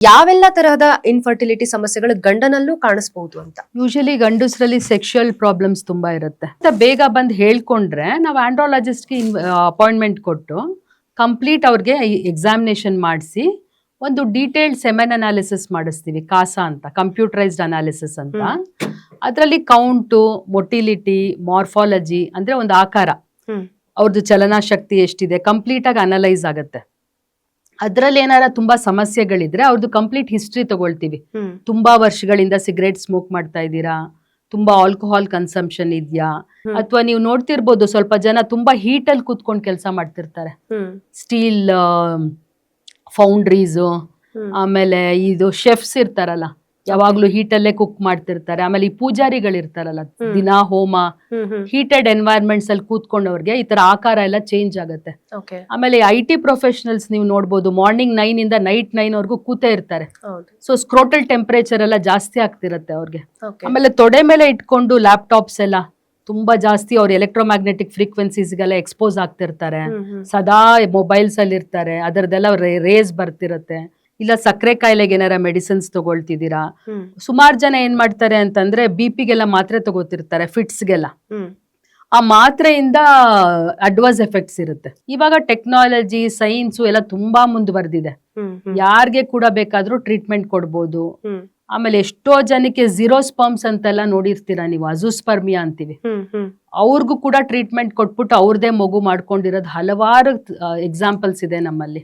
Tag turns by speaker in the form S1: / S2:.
S1: ಯಾವೆಲ್ಲ ತರಹದ ಇನ್ಫರ್ಟಿಲಿಟಿ ಸಮಸ್ಯೆಗಳು ಗಂಡನಲ್ಲೂ ಕಾಣಿಸಬಹುದು ಅಂತ?
S2: ಯೂಶಲಿ ಗಂಡಸರಲ್ಲಿ ಸೆಕ್ಷುಯಲ್ ಪ್ರಾಬ್ಲಮ್ಸ್ ತುಂಬಾ ಇರುತ್ತೆ. ಬೇಗ ಬಂದು ಹೇಳ್ಕೊಂಡ್ರೆ ನಾವು ಆಂಡ್ರಾಲಜಿಸ್ಟ್ಗೆ ಅಪಾಯಿಂಟ್ಮೆಂಟ್ ಕೊಟ್ಟು ಕಂಪ್ಲೀಟ್ ಅವ್ರಿಗೆ ಎಕ್ಸಾಮಿನೇಷನ್ ಮಾಡಿಸಿ ಒಂದು ಡೀಟೇಲ್ಡ್ ಸೆಮೆನ್ ಅನಾಲಿಸಿಸ್ ಮಾಡಿಸ್ತೀವಿ ಕಾಸಾ ಅಂತ ಕಂಪ್ಯೂಟರೈಸ್ಡ್ ಅನಾಲಿಸಿಸ್ ಅಂತ. ಅದರಲ್ಲಿ ಕೌಂಟು ಮೊಟಿಲಿಟಿ ಮಾರ್ಫಾಲಜಿ ಅಂದ್ರೆ ಒಂದು ಆಕಾರ. ಅವ್ರದ್ದು ಚಲನಾಶಕ್ತಿ ಎಷ್ಟಿದೆ ಕಂಪ್ಲೀಟ್ ಆಗಿ ಅನಲೈಸ್ ಆಗುತ್ತೆ. ಅದರಲ್ಲಿ ಏನಾರ ತುಂಬಾ ಸಮಸ್ಯೆಗಳಿದ್ರೆ ಅವ್ರದ್ದು ಕಂಪ್ಲೀಟ್ ಹಿಸ್ಟ್ರಿ ತಗೊಳ್ತೀವಿ. ತುಂಬಾ ವರ್ಷಗಳಿಂದ ಸಿಗರೇಟ್ ಸ್ಮೋಕ್ ಮಾಡ್ತಾ ಇದ್ದೀರಾ? ತುಂಬಾ ಆಲ್ಕೋಹಾಲ್ ಕನ್ಸಂಪ್ಷನ್ ಇದೆಯಾ? ಅಥವಾ ನೀವು ನೋಡ್ತಿರ್ಬೋದು ಸ್ವಲ್ಪ ಜನ ತುಂಬಾ ಹೀಟ್ ಅಲ್ಲಿ ಕೂತ್ಕೊಂಡು ಕೆಲಸ ಮಾಡ್ತಿರ್ತಾರೆ. ಸ್ಟೀಲ್ ಫೌಂಡ್ರೀಸ್ ಆಮೇಲೆ ಇದು ಶೆಫ್ಸ್ ಇರ್ತಾರಲ್ಲ. ಯಾವಾಗ್ಲೂ ಹೀಟಲ್ಲೇ ಕುಕ್ ಮಾಡ್ತಿರ್ತಾರೆ. ಆಮೇಲೆ ಈ ಪೂಜಾರಿಗಳಿರ್ತಾರಲ್ಲ
S1: ಇರ್ತಾರಲ್ಲ
S2: ದಿನಾ ಹೋಮ ಹೀಟೆಡ್ ಎನ್ವೈರ್ಮೆಂಟ್ಸ್ ಅಲ್ಲಿ ಕೂತ್ಕೊಂಡವ್ರಿಗೆ ಈ ತರ ಆಕಾರ ಎಲ್ಲ ಚೇಂಜ್ ಆಗುತ್ತೆ. ಆಮೇಲೆ ಐ ಟಿ ಪ್ರೊಫೆಷನಲ್ಸ್ ನೀವು ನೋಡ್ಬೋದು ಮಾರ್ನಿಂಗ್ ನೈನ್ ಇಂದ ನೈಟ್ ನೈನ್ ವರ್ಗೂ ಕೂತೇ ಇರ್ತಾರೆ. ಸೊ ಸ್ಕ್ರೋಟಲ್ ಟೆಂಪರೇಚರ್ ಎಲ್ಲ ಜಾಸ್ತಿ ಆಗ್ತಿರತ್ತೆ ಅವ್ರಿಗೆ. ಆಮೇಲೆ ತೊಡೆ ಮೇಲೆ ಇಟ್ಕೊಂಡು ಲ್ಯಾಪ್ಟಾಪ್ಸ್ ಎಲ್ಲ ತುಂಬಾ ಜಾಸ್ತಿ ಅವ್ರ ಎಲೆಕ್ಟ್ರೋಮ್ಯಾಗ್ನೆಟಿಕ್ ಫ್ರೀಕ್ವೆನ್ಸೀಸ್ಗೆಲ್ಲ ಎಕ್ಸ್ಪೋಸ್ ಆಗ್ತಿರ್ತಾರೆ. ಸದಾ ಮೊಬೈಲ್ಸ್ ಅಲ್ಲಿ ಇರ್ತಾರೆ ಅದರದೆಲ್ಲ ರೇಸ್ ಬರ್ತಿರತ್ತೆ. ಇಲ್ಲ ಸಕ್ಕರೆ ಕಾಯಿಲೆಗೆ ಏನಾರ ಮೆಡಿಸಿನ್ಸ್ ತಗೊಳ್ತಿದ್ದೀರಾ? ಸುಮಾರು ಜನ ಏನ್ ಮಾಡ್ತಾರೆ ಅಂತಂದ್ರೆ ಬಿ ಪಿಗೆಲ್ಲ ಮಾತ್ರೆ ತಗೋತಿರ್ತಾರೆ ಫಿಟ್ಸ್ಗೆಲ್ಲ ಆ ಮಾತ್ರೆಯಿಂದ ಅಡ್ವರ್ಸ್ ಎಫೆಕ್ಟ್ಸ್ ಇರುತ್ತೆ. ಇವಾಗ ಟೆಕ್ನಾಲಜಿ ಸೈನ್ಸ್ ಎಲ್ಲ ತುಂಬಾ ಮುಂದುವರೆದಿದೆ ಯಾರಿಗೆ ಕೂಡ ಬೇಕಾದ್ರೂ ಟ್ರೀಟ್ಮೆಂಟ್ ಕೊಡ್ಬೋದು. ಆಮೇಲೆ ಎಷ್ಟೋ ಜನಕ್ಕೆ ಝೀರೋ ಸ್ಪರ್ಮ್ಸ್ ಅಂತೆಲ್ಲ ನೋಡಿರ್ತೀರಾ ನೀವು ಅಜುಸ್ಪರ್ಮಿಯಾ ಅಂತೀವಿ. ಅವ್ರಿಗೂ ಕೂಡ ಟ್ರೀಟ್ಮೆಂಟ್ ಕೊಟ್ಬಿಟ್ಟು ಅವ್ರದೇ ಮಗು ಮಾಡ್ಕೊಂಡಿರೋದು ಹಲವಾರು ಎಕ್ಸಾಂಪಲ್ಸ್ ಇದೆ ನಮ್ಮಲ್ಲಿ.